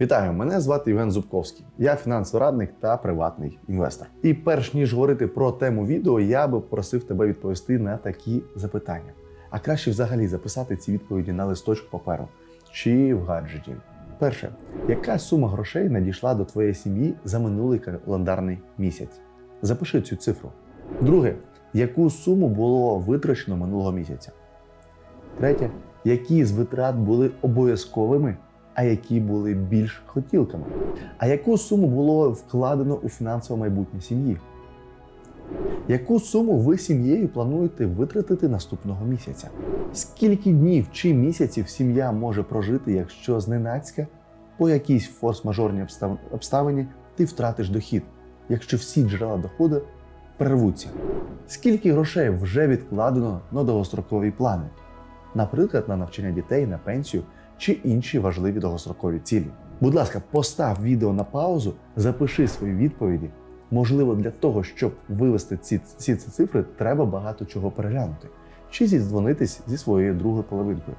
Вітаю, мене звати Євген Зубковський. Я фінансовий радник та приватний інвестор. І перш ніж говорити про тему відео, я би просив тебе відповісти на такі запитання. А краще взагалі записати ці відповіді на листочок паперу чи в гаджеті. Перше, яка сума грошей надійшла до твоєї сім'ї за минулий календарний місяць? Запиши цю цифру. Друге, яку суму було витрачено минулого місяця? Третє, які з витрат були обов'язковими, а які були більш хотілками? А яку суму було вкладено у фінансове майбутнє сім'ї? Яку суму ви сім'єю плануєте витратити наступного місяця? Скільки днів чи місяців сім'я може прожити, якщо зненацька по якійсь форс-мажорній обстав- обставині ти втратиш дохід, якщо всі джерела доходу перервуться? Скільки грошей вже відкладено на довгострокові плани? Наприклад, на навчання дітей, на пенсію чи інші важливі довгострокові цілі. Будь ласка, постав відео на паузу, запиши свої відповіді. Можливо, для того, щоб вивести ці, ці, ці цифри, треба багато чого переглянути чи зідзвонитись зі своєю другою половинкою.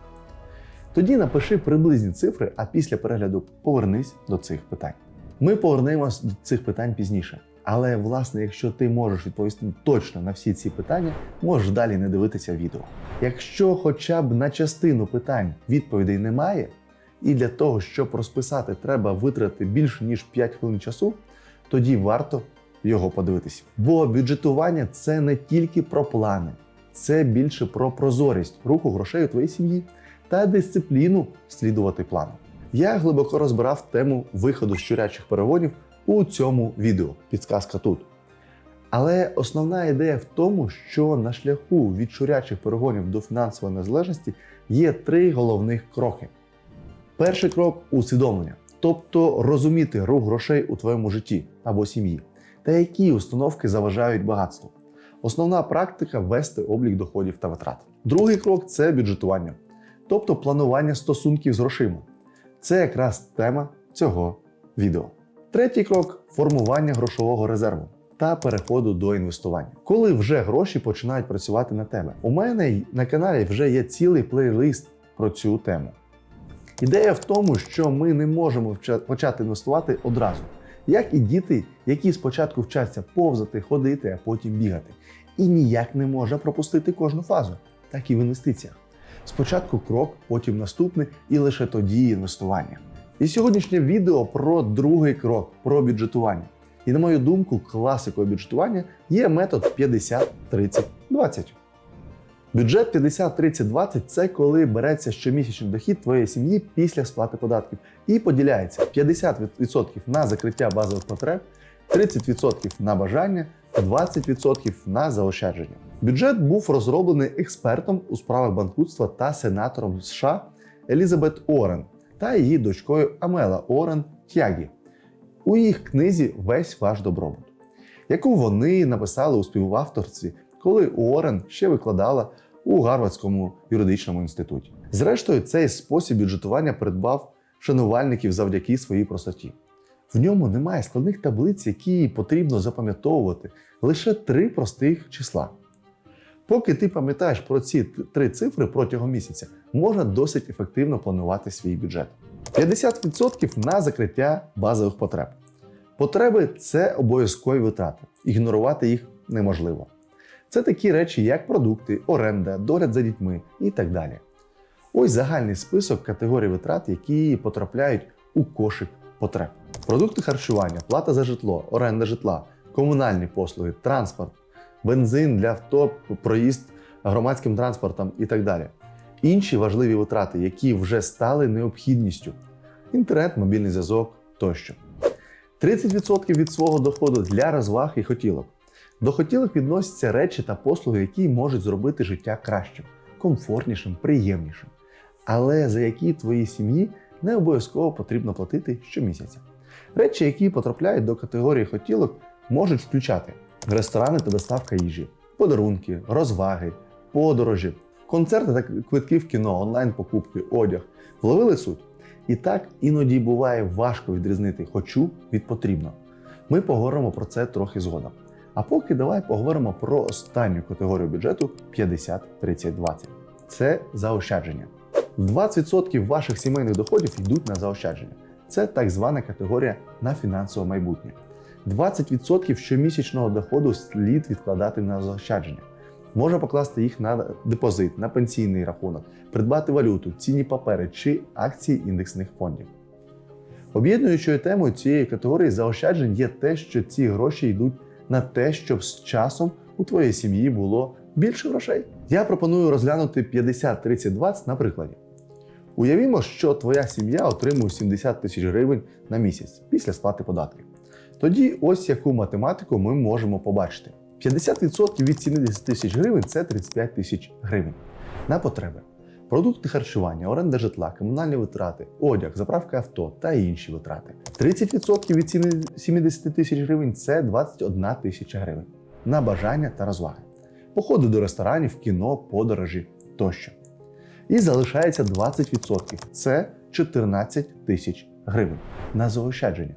Тоді напиши приблизні цифри, а після перегляду повернись до цих питань. Ми повернемось до цих питань пізніше. Але, власне, якщо ти можеш відповісти точно на всі ці питання, можеш далі не дивитися відео. Якщо хоча б на частину питань відповідей немає, і для того, щоб розписати, треба витратити більше ніж 5 хвилин часу, тоді варто його подивитися. Бо бюджетування це не тільки про плани, це більше про прозорість руху грошей у твоїй сім'ї та дисципліну слідувати плану. Я глибоко розбирав тему виходу з щурячих перегонів у цьому відео. Підсказка тут. Але основна ідея в тому, що на шляху від щурячих перегонів до фінансової незалежності є три головних кроки. Перший крок усвідомлення, тобто розуміти рух грошей у твоєму житті або сім'ї, та які установки заважають багатству. Основна практика вести облік доходів та витрат. Другий крок це бюджетування, тобто планування стосунків з грошима. Це якраз тема цього відео. Третій крок формування грошового резерву та переходу до інвестування. Коли вже гроші починають працювати на тебе. У мене на каналі вже є цілий плейлист про цю тему. Ідея в тому, що ми не можемо почати інвестувати одразу, як і діти, які спочатку вчаться повзати, ходити, а потім бігати, і ніяк не може пропустити кожну фазу, так і в інвестиціях. Спочатку крок, потім наступний, і лише тоді інвестування. І сьогоднішнє відео про другий крок, про бюджетування. І на мою думку, класикою бюджетування є метод 50-30-20. Бюджет 50-30-20 це коли береться щомісячний дохід твоєї сім'ї після сплати податків і поділяється 50% на закриття базових потреб, 30% на бажання, 20% на заощадження. Бюджет був розроблений експертом у справах банкрутства та сенатором США Елізабет Орен та її дочкою Амела Орен Тягі у їх книзі Весь ваш добробут, яку вони написали у співавторстві, коли Уоррен ще викладала у Гарвардському юридичному інституті. Зрештою, цей спосіб бюджетування придбав шанувальників завдяки своїй простоті. В ньому немає складних таблиць, які потрібно запам'ятовувати лише три простих числа. Поки ти пам'ятаєш про ці три цифри протягом місяця, можна досить ефективно планувати свій бюджет. 50% на закриття базових потреб. Потреби це обов'язкові витрати. Ігнорувати їх неможливо. Це такі речі, як продукти, оренда, догляд за дітьми і так далі. Ось загальний список категорій витрат, які потрапляють у кошик потреб: продукти харчування, плата за житло, оренда житла, комунальні послуги, транспорт, бензин для авто, проїзд громадським транспортом і так далі. Інші важливі витрати, які вже стали необхідністю: інтернет, мобільний зв'язок тощо. 30% від свого доходу для розваг і хотілок. До хотілок відносяться речі та послуги, які можуть зробити життя кращим, комфортнішим, приємнішим, але за які твоїй сім'ї не обов'язково потрібно платити щомісяця. Речі, які потрапляють до категорії хотілок, можуть включати ресторани та доставка їжі, подарунки, розваги, подорожі, концерти та квитки в кіно, онлайн-покупки, одяг. Вловили суть? І так іноді буває важко відрізнити хочу від потрібно. Ми поговоримо про це трохи згодом. А поки давай поговоримо про останню категорію бюджету 50-30-20. Це заощадження. 20% ваших сімейних доходів йдуть на заощадження. це так звана категорія на фінансове майбутнє. 20% щомісячного доходу слід відкладати на заощадження. Можна покласти їх на депозит, на пенсійний рахунок, придбати валюту, цінні папери чи акції індексних фондів. Об'єднуючою темою цієї категорії заощаджень є те, що ці гроші йдуть на те, щоб з часом у твоєї сім'ї було більше грошей. Я пропоную розглянути 50-30-20 на прикладі. Уявімо, що твоя сім'я отримує 70 тисяч гривень на місяць після сплати податків. Тоді ось яку математику ми можемо побачити. 50% від 70 тисяч гривень це 35 тисяч гривень на потреби. Продукти харчування, оренда житла, комунальні витрати, одяг, заправка авто та інші витрати. 30% від 70 тисяч гривень це 21 тисяча гривень на бажання та розваги, походи до ресторанів, кіно, подорожі тощо. І залишається 20%. Це 14 тисяч гривень на заощадження.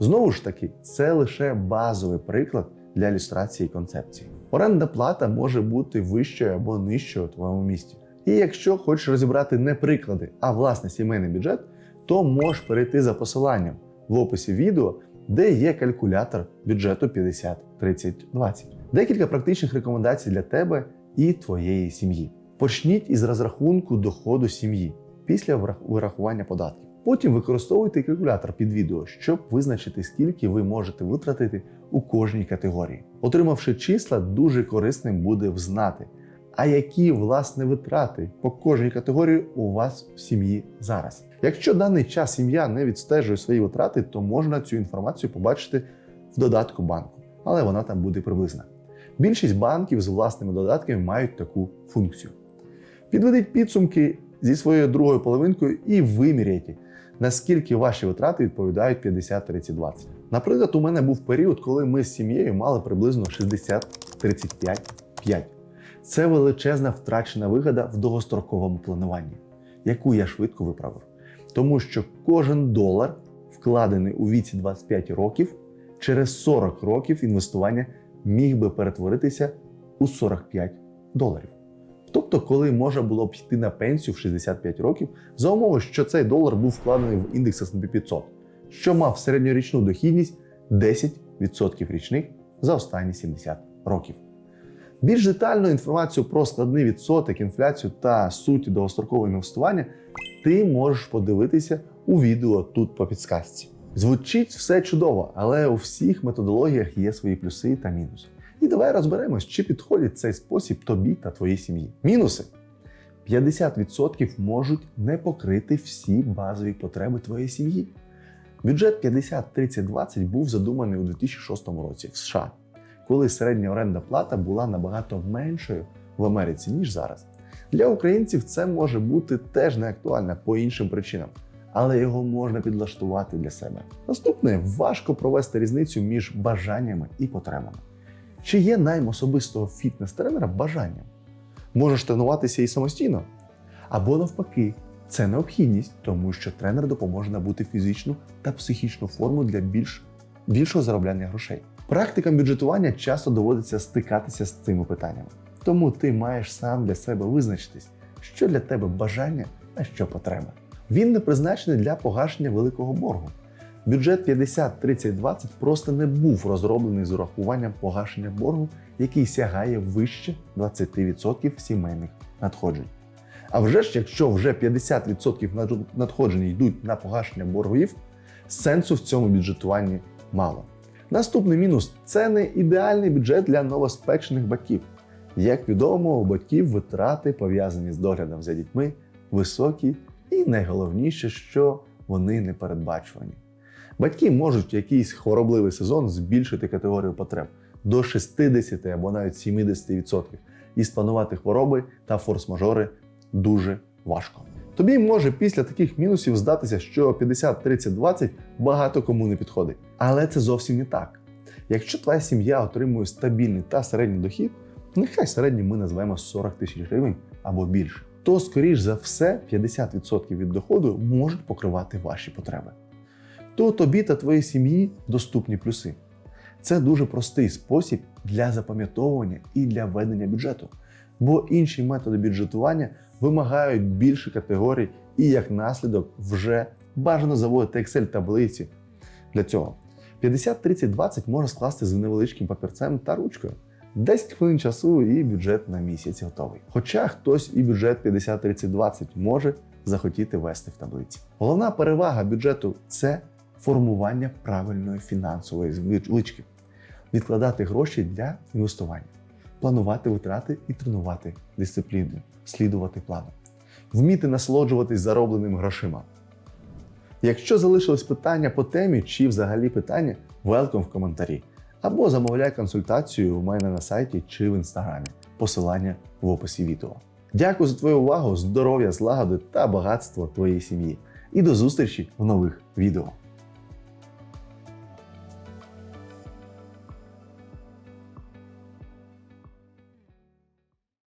Знову ж таки, це лише базовий приклад для ілюстрації концепції. Оренда плата може бути вищою або нижчою у твоєму місті. І якщо хочеш розібрати не приклади, а власне сімейний бюджет, то можеш перейти за посиланням в описі відео, де є калькулятор бюджету 50, 30, 20. Декілька практичних рекомендацій для тебе і твоєї сім'ї. Почніть із розрахунку доходу сім'ї після вирахування податків. Потім використовуйте калькулятор під відео, щоб визначити, скільки ви можете витратити у кожній категорії. Отримавши числа, дуже корисним буде взнати, а які власне витрати по кожній категорії у вас в сім'ї зараз. Якщо даний час сім'я не відстежує свої витрати, то можна цю інформацію побачити в додатку банку, але вона там буде приблизна. Більшість банків з власними додатками мають таку функцію. Підведіть підсумки зі своєю другою половинкою і виміряйте, наскільки ваші витрати відповідають 50-30-20. Наприклад, у мене був період, коли ми з сім'єю мали приблизно 60-35-5. Це величезна втрачена вигода в довгостроковому плануванні, яку я швидко виправив. Тому що кожен долар, вкладений у віці 25 років, через 40 років інвестування міг би перетворитися у 45 доларів. Тобто, коли можна було б йти на пенсію в 65 років, за умови, що цей долар був вкладений в індекс S&P 500, що мав середньорічну дохідність 10% річних за останні 70 років. Більш детальну інформацію про складний відсоток, інфляцію та суті довгострокового інвестування ти можеш подивитися у відео тут по підсказці. Звучить все чудово, але у всіх методологіях є свої плюси та мінуси. І давай розберемось, чи підходить цей спосіб тобі та твоїй сім'ї. Мінуси: 50% можуть не покрити всі базові потреби твоєї сім'ї. Бюджет 50-30-20 був задуманий у 2006 році в США, коли середня оренда плата була набагато меншою в Америці, ніж зараз. Для українців це може бути теж не актуально по іншим причинам, але його можна підлаштувати для себе. Наступне важко провести різницю між бажаннями і потребами. Чи є найм особистого фітнес-тренера бажанням? Можеш тренуватися і самостійно? Або навпаки, це необхідність, тому що тренер допоможе набути фізичну та психічну форму для більш, більшого заробляння грошей. Практикам бюджетування часто доводиться стикатися з цими питаннями. Тому ти маєш сам для себе визначитись, що для тебе бажання, а що потреба. Він не призначений для погашення великого боргу. Бюджет 50-30-20 просто не був розроблений з урахуванням погашення боргу, який сягає вище 20% сімейних надходжень. А вже ж, якщо вже 50% надходжень йдуть на погашення боргів, сенсу в цьому бюджетуванні мало. Наступний мінус це не ідеальний бюджет для новоспечених батьків. Як відомо, у батьків витрати пов'язані з доглядом за дітьми високі, і найголовніше, що вони не передбачувані. Батьки можуть в якийсь хворобливий сезон збільшити категорію потреб до 60 або навіть 70% і спланувати хвороби та форс-мажори дуже важко. Тобі може після таких мінусів здатися, що 50, 30, 20 багато кому не підходить. Але це зовсім не так. Якщо твоя сім'я отримує стабільний та середній дохід, нехай середній ми назвемо 40 тисяч гривень або більше, то, скоріш за все, 50% від доходу можуть покривати ваші потреби. То тобі та твоїй сім'ї доступні плюси. Це дуже простий спосіб для запам'ятовування і для ведення бюджету, бо інші методи бюджетування вимагають більше категорій і як наслідок вже бажано заводити Excel таблиці. Для цього 50-30-20 можна скласти з невеличким папірцем та ручкою. 10 хвилин часу і бюджет на місяць готовий. Хоча хтось і бюджет 50-30-20 може захотіти вести в таблиці. Головна перевага бюджету це формування правильної фінансової звички, відкладати гроші для інвестування, планувати витрати і тренувати дисципліну, слідувати плану, вміти насолоджуватись заробленим грошима. Якщо залишились питання по темі чи взагалі питання, велком в коментарі. Або замовляй консультацію у мене на сайті чи в інстаграмі. Посилання в описі відео. Дякую за твою увагу, здоров'я, злагоди та багатства твоєї сім'ї. І до зустрічі в нових відео.